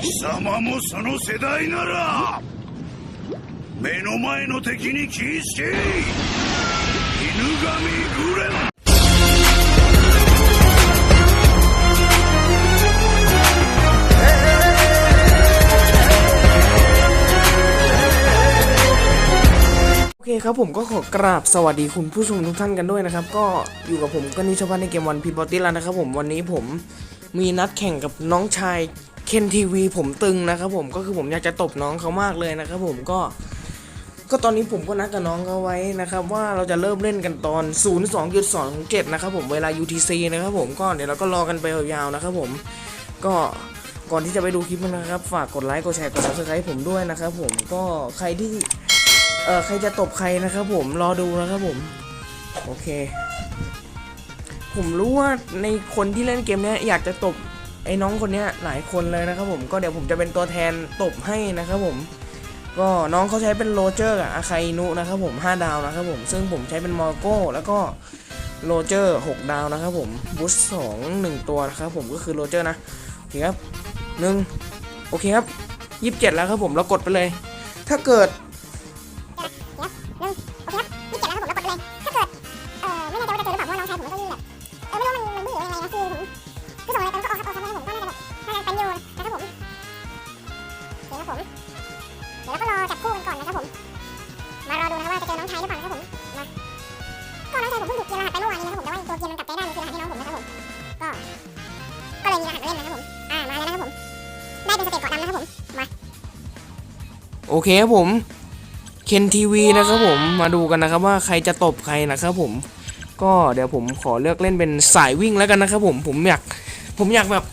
貴様もその世代なら目の前の敵に気ぃつけ犬神グレン โอเคครับผมก็ขอกราบสวัสดีคุณผู้ชมทุกท่านกันด้วยนะครับ ก็อยู่กับผมก็นิชพันธ์ในเกมวันพีบอตี้แล้วนะครับผมวันนี้ผมมีนัดแข่งกับน้องชาย เคนทีวีผมตึงนะครับผมก็คือผมอยากจะตบน้องเขามากเลยนะครับผมก็ ก็ตอนนี้ผมก็นัดกับน้องเขาไว้นะครับว่าเราจะเริ่มเล่นกันตอน 02.27นะครับผมเวลา UTC นะครับผมก็เดี๋ยวเราก็รอกันไปยาวๆนะครับผมก็ก่อนที่จะไปดูคลิปนะครับ ฝากกดไลค์กดแชร์กด subscribe ผมด้วยนะครับผมก็ใครที่เออใครจะตบใครนะครับผมรอดูนะครับผม โอเค ผมรู้ว่าในคนที่เล่นเกมนี้อยากจะตบ ไอ้น้องคนเนี้ยหลายคนเลยนะครับผมก็เดี๋ยวผมจะเป็นตัวแทนตบให้นะครับผม ก็น้องเขาใช้เป็นโรเจอร์กับอาคาอินุนะครับผม 5 ดาวนะครับผมซึ่งผมใช้เป็นมอร์โก้แล้วก็โรเจอร์6ดาวนะครับผมบูสสองหนึ่งตัวนะครับผมก็คือโรเจอร์นะโอเคครับหนึ่งโอเคครับยี่สิบเจ็ดแล้วครับผมเรากดไปเลย ถ้าเกิด ลยมีรหัสมาเล่นนะครับผม อ่า มาแล้วนะครับผม ได้เป็นสเตจเกาะดำนะครับผม มา โอเคครับผม เคนทีวีนะครับผม มาดูกันนะครับว่าใครจะตบใครนะครับผม ก็เดี๋ยวผมขอเลือกเล่นเป็นสายวิ่งแล้วกันนะครับผม ผมอยาก ผมอยากแบบ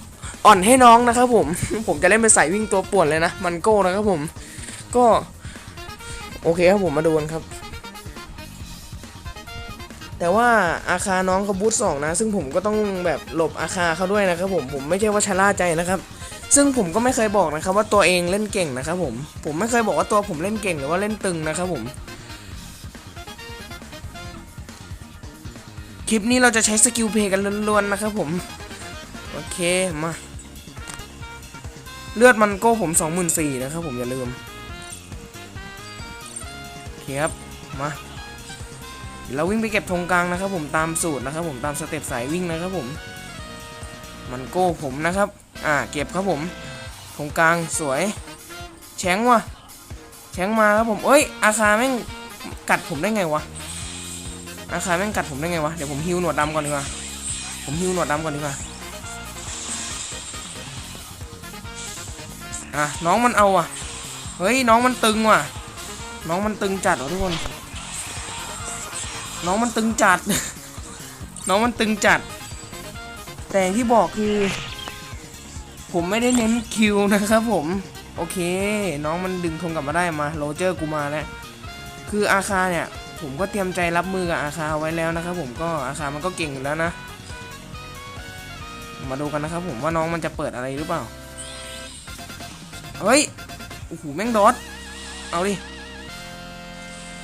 อ่อนให้น้องนะครับผม ผมจะเล่นเป็นสายวิ่งตัวป่วนเลยนะ มันโก้นะครับผม ก็ โอเคครับผมมาดูกันครับ แต่ว่าอาคาน้องเขาบูทสองนะ ซึ่งผมก็ต้องแบบหลบอาคาเขาด้วยนะครับผมผมไม่ใช่ว่าชะล่าใจนะครับ ซึ่งผมก็ไม่เคยบอกนะครับ ว่าตัวเองเล่นเก่งนะครับผมผมไม่เคยบอกว่าตัวผมเล่นเก่งหรือว่าเล่นตึงนะครับผมคลิปนี้เราจะใช้สกิลเพย์กันล้วนๆนะครับผมโอเคมาเลือดมันโก้ผม24,000นะครับผมอย่าลืมโอเคครับมา ดี๋ยวเราวิ่งไปเก็บธงกลางนะครับ ผมตามสูตรนะครับ ผมตามสเต็ปสายวิ่งนะครับผม มันโก้ผมนะครับ อ่าเก็บครับผมตรงกลางสวย แชงว่ะแชงมาครับผมเอ้ย อาคาแม่งกัดผมได้ไงวะอาคาแม่งกัดผมได้ไงวะเดี๋ยวผมฮิวหนวดดำก่อนดีกว่าผมฮิวหนวดดำก่อนดีกว่าอะน้องมันเอาอะเฮ้ยน้องมันตึงว่ะ น้องมันตึงจัดว่ะทุกคน น้องมันตึงจัด น้องมันตึงจัด แต่ที่บอกคือ ผมไม่ได้เน้นคิวนะครับผม โอเค น้องมันดึงธงกลับมาได้มาโรเจอร์กูมาแล้ว คืออาคาเนี่ย ผมก็เตรียมใจรับมือกับอาคาไว้แล้วนะครับผมก็อาคามันก็เก่งอยู่แล้วนะ มาดูกันนะครับผมว่าน้องมันจะเปิดอะไรหรือเปล่า เฮ้ย โอ้โห แม่งดอทเอาดิ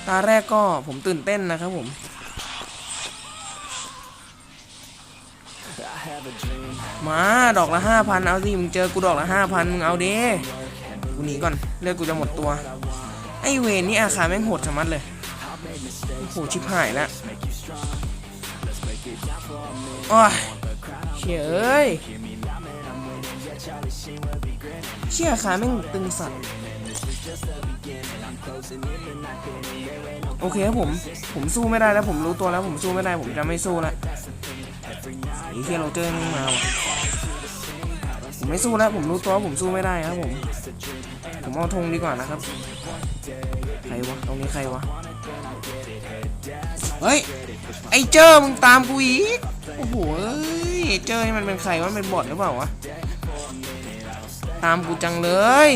ตาแรกก็ผมตื่นเต้นนะครับผม มาดอกละห้าพันเอาสิมึงเจอกูดอกละห้าพันมึงเอาเดิกูหนีก่อนเลือดกูจะหมดตัว ไอเวนนี่อาคาแม่งโหดชะมัดเลยโอ้โหชิบหายแล้วโอ้ยเชี่ยเอ้ยเชี่ยอาคาแม่งตึงสัตว์ โอเคครับผม ผมสู้ไม่ได้แล้ว ผมรู้ตัวแล้ว ผมสู้ไม่ได้ ผมจะไม่สู้แล้วไอ้เฮียโรเจอร์นี่มาว่ะผมไม่สู้แล้ว ผมรู้ตัวผมสู้ไม่ได้ครับผม ผมเอาธงดีกว่านะครับ ใครวะ ตรงนี้ใครวะ เฮ้ย ไอ้เจอมึงตามกูอีก โอ้โหเอ้ยไอเจอนี่มันเป็นใครวะ มันเป็นบอทหรือเปล่าวะ ตามกูจังเลย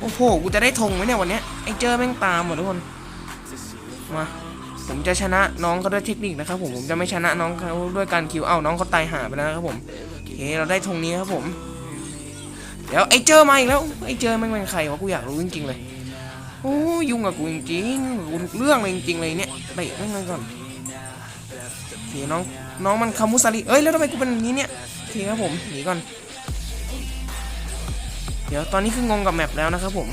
โอ้โห กูจะได้ธงไหมเนี่ยวันนี้ไอ้เจอแม่งตามหมดทุกคน มา ผมจะชนะน้องเขาด้วยเทคนิคนะครับผม ผมจะไม่ชนะน้องเขาด้วยการคิว เอาน้องเขาตายหาไปแล้วนะครับผมโอเคเราได้ธงนี้ครับผม เดี๋ยวไอ้เจอมาอีกแล้ว ไอ้เจอแม่งเป็นใครวะ กูอยากรู้จริงๆเลย โอ้ยุ่งกับกูจริงๆกูทุกเรื่องเลยจริงๆเลยเนี่ยเตะแม่งเลยก่อนโอเคน้อง น้องมันคามุสลิเอ้ย แล้วทำไมกูเป็นนี้เนี่ยโอเคครับผม หนีก่อน เดี๋ยวตอนนี้คืองงกับแมปแล้วนะครับผม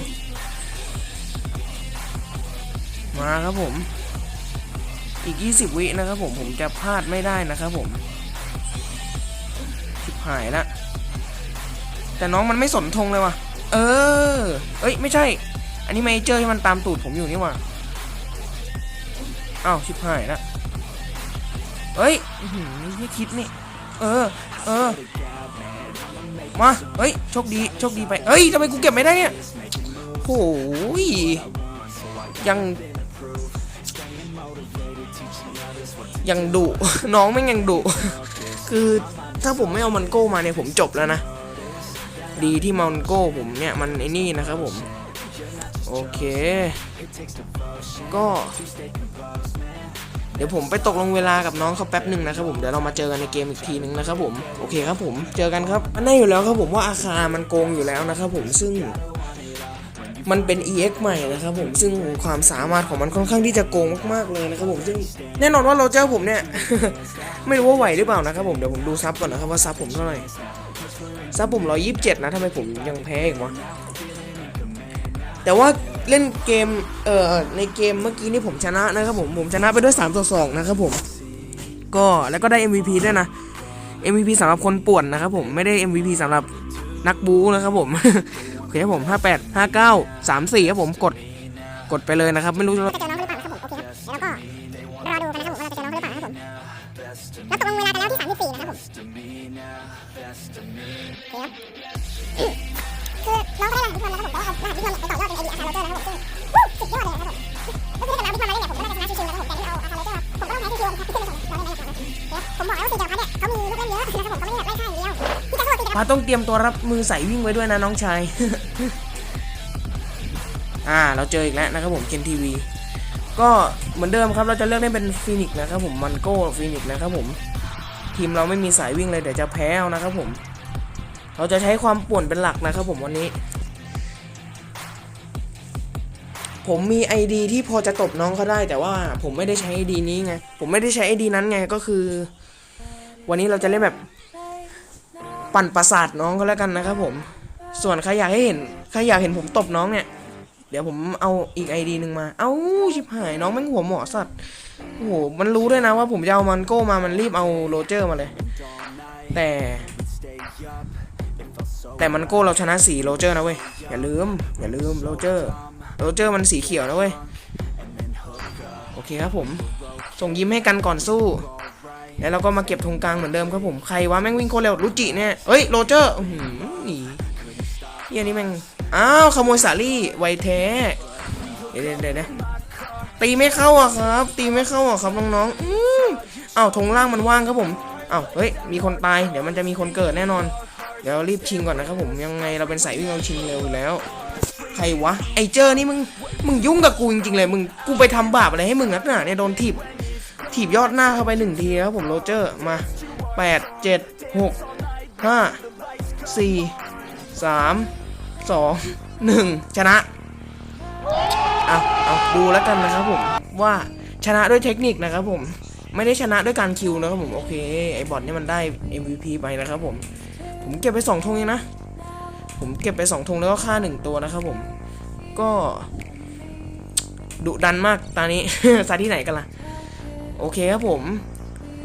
มาครับผม อีก 20 วินะครับผมผมจะพลาดไม่ได้นะครับผมชิบหายละแต่น้องมันไม่สนธงเลยว่ะ เออ เอ้ยไม่ใช่ อันนี้ไมเจอร์ที่มันตามตูดผมอยู่นี่ว่ะอ้าวชิบหายละเอ้ยไม่คิดนี่ เออ เออ มาเฮ้ยโชคดีโชคดีไปเฮ้ยทำไมกูเก็บไม่ได้เนี่ยโอ้ยยังยังดุน้องไม่งยังดุคือถ้าผมไม่เอามันโก้มาเนี่ยผมจบแล้วนะ ดีที่มันโก้ผมเนี่ยมันไอ้นี่นะครับผม โอเค ก็ เดี๋ยวผมไปตกลงเวลากับน้องเขาแป๊บหนึ่งนะครับผมเดี๋ยวเรามาเจอกันในเกมอีกทีหนึ่งนะครับผมโอเคครับผมเจอกันครับมันแน่อยู่แล้วครับผมว่าอาคามันโกงอยู่แล้วนะครับผมซึ่งมันเป็น EX ใหม่นะครับผมซึ่งความสามารถของมันค่อนข้างที่จะโกงมากๆเลยนะครับผมซึ่งแน่นอนว่าโรเจอร์ผมเนี่ย ไม่รู้ว่าไหวหรือเปล่านะครับผมเดี๋ยวผมดูซับก่อนนะครับว่าซับผมเท่าไหร่ซับผม127นะทำไมผมยังแพ้อีกวะ แต่ว่าเล่นเกมเอ่อในเกมเมื่อกี้นี่ผมชนะนะครับผมผมชนะไปด้วย3ต่อ2นะครับผมก็แล้วก็ได้ MVP ด้วยนะ MVP สำหรับคนป่วนนะครับผมไม่ได้ MVP สำหรับนักบูนะครับผมโอเคครับผม 58 59 34ครับผมกดกดไปเลยนะครับ ไม่รู้จะ พาต้องเตรียมตัวรับมือใส่วิ่งไว้ด้วยนะน้องชาย อ่า เราเจออีกแล้วนะครับผมเคนทีวีก็เหมือนเดิมครับเราจะเลือกเล่นเป็นฟีนิกซ์นะครับผมมันโก้ฟีนิกซ์นะครับผม ทีมเราไม่มีสายวิ่งเลยเดี๋ยวจะแพ้เอานะครับผม เราจะใช้ความป่วนเป็นหลักนะครับผมวันนี้ ผมมี ID ที่พอจะตบน้องเขาได้ แต่ว่าผมไม่ได้ใช้ ID นี้ไงผมไม่ได้ใช้ ID นั้นไงก็คือ วันนี้เราจะเล่นแบบ ปั่นประสาทน้องก็แล้วกันนะครับผม ส่วนใครอยากให้เห็นใครอยากเห็นผมตบน้องเนี่ย เดี๋ยวผมเอาอีกไอดีหนึ่งมา เอ้าชิบหายน้องแม่งหัวหมอสัตว์โอ้โหมันรู้ด้วยนะว่าผมจะเอามันโก้มามันรีบเอาโรเจอร์มาเลย แต่ แต่มันโก้เราชนะสีโรเจอร์นะเว้ยอย่าลืม อย่าลืมโรเจอร์โรเจอร์มันสีเขียวนะเว้ยโอเคครับผม ส่งยิ้มให้กันก่อนสู้ แล้วเราก็มาเก็บธงกลางเหมือนเดิมครับผมใครวะแม่งวิ่งโคตรเร็วรุจิเนี่ยเอ้ยโรเจอร์อื้อหือหนีเฮียนี่แม่งอ้าวขโมยสาลี่ไวแท้เดี๋ยวเดี๋ยวเดี๋ยวเดี๋ยวตีไม่เข้าอะครับ ตีไม่เข้าอะครับน้องๆอืมอ้าวธงล่างมันว่างครับผมอ้าวเฮ้ยมีคนตายเดี๋ยวมันจะมีคนเกิดแน่นอนเดี๋ยวรีบชิงก่อนนะครับผมยังไงเราเป็นสายวิ่งเราชิงเร็วอยู่แล้วใครวะไอเจอนี่มึงมึงยุ่งกับกูจริงๆเลยมึงกูไปทำบาปอะไรให้มึงนักหนาเนี่ยโดนถีบ ถีบยอดหน้าเข้าไปหนึ่งทีครับผมโรเจอร์มาแปดเจ็ดหกห้าสี่สามสองหนึ่งชนะเอาเอาดูแล้วกันนะครับผมว่าชนะด้วยเทคนิคนะครับผมไม่ได้ชนะด้วยการคิวนะครับผมโอเคไอ้บอทเนี่ยมันได้ MVP ไปนะครับผมผมเก็บไปสองธงเองนะผมเก็บไปสองธงแล้วก็ฆ่าหนึ่งตัวนะครับผมก็ดุดันมากตานี้ซาที่ไหนกันล่ะ โอเคครับผม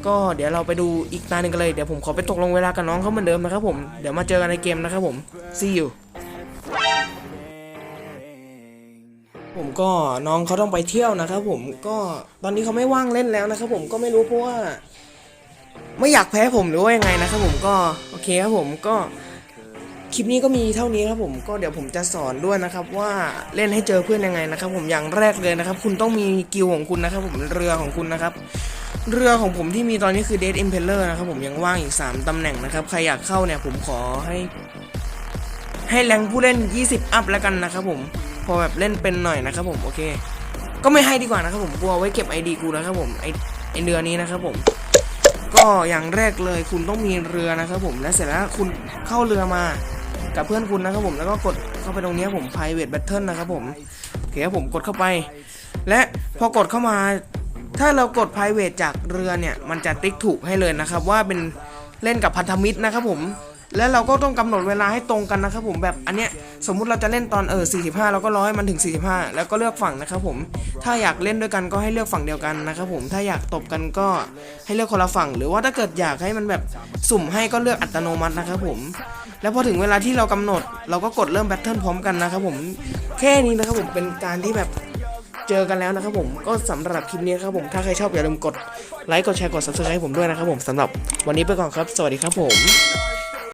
ก็เดี๋ยวเราไปดูอีกตาหนึ่งกันเลย เดี๋ยวผมขอไปตกลงเวลากับน้องเขาเหมือนเดิมนะครับผม เดี๋ยวมาเจอกันในเกมนะครับผม see you ผมก็น้องเขาต้องไปเที่ยวนะครับผมก็ตอนนี้เขาไม่ว่างเล่นแล้วนะครับผมก็ไม่รู้เพราะว่า ไม่อยากแพ้ผมหรือว่ายังไงนะครับผมก็โอเคครับผมก็ คลิปนี้ก็มีเท่านี้ครับผมก็เดี๋ยวผมจะสอนด้วยนะครับ ว่าเล่นให้เจอเพื่อนยังไงนะครับ ผมอย่างแรกเลยนะครับ คุณต้องมีกิลของคุณนะครับ ผมเรือของคุณนะครับเรือของผมที่มีตอนนี้คือ Dead Impeller นะครับผมยังว่างอีก 3ตำแหน่งนะครับ ใครอยากเข้าเนี่ยผมขอให้ ให้แรงผู้เล่น 20 อัพแล้วกันนะครับผมพอแบบเล่นเป็นหน่อยนะครับผมโอเค ก็ไม่ให้ดีกว่านะครับผมกลัวไว้เก็บ ID กูนะครับผมไอไอเรือนี้นะครับผม ก็อย่างแรกเลยคุณต้องมีเรือนะครับผมและเสร็จแล้วคุณเข้าเรือมา กับเพื่อนคุณนะครับผมแล้วก็กดเข้าไปตรงนี้ผม private battle นะครับผมโอเคครับผมกดเข้าไป และพอกดเข้ามา ถ้าเรากด private จากเรือเนี่ย มันจะติ๊กถูกให้เลยนะครับ ว่าเป็นเล่นกับพันธมิตรนะครับผม และเราก็ต้องกำหนดเวลาให้ตรงกันนะครับผมแบบอันเนี้ยสมมุติเราจะเล่นตอนเออ45 เราก็รอให้มันถึง 45 แล้วก็เลือกฝั่งนะครับผมถ้าอยากเล่นด้วยกันก็ให้เลือกฝั่งเดียวกันนะครับผมถ้าอยากตบกันก็ให้เลือกคนละฝั่ง หรือว่าถ้าเกิดอยากให้มันแบบสุ่มให้ก็เลือกอัตโนมัตินะครับผมแล้วพอถึงเวลาที่เรากำหนด เราก็กดเริ่มแบทเทิลพร้อมกันนะครับผมแค่นี้นะครับผมเป็นการที่แบบเจอกันแล้วนะครับผมก็สำหรับคลิปนี้ครับผมถ้าใครชอบอย่าลืมกดไลค์กดแชร์กด subscribe ให้ผมด้วยนะครับผมสำหรับวันนี้ไปก่อนครับ สวัสดีครับผม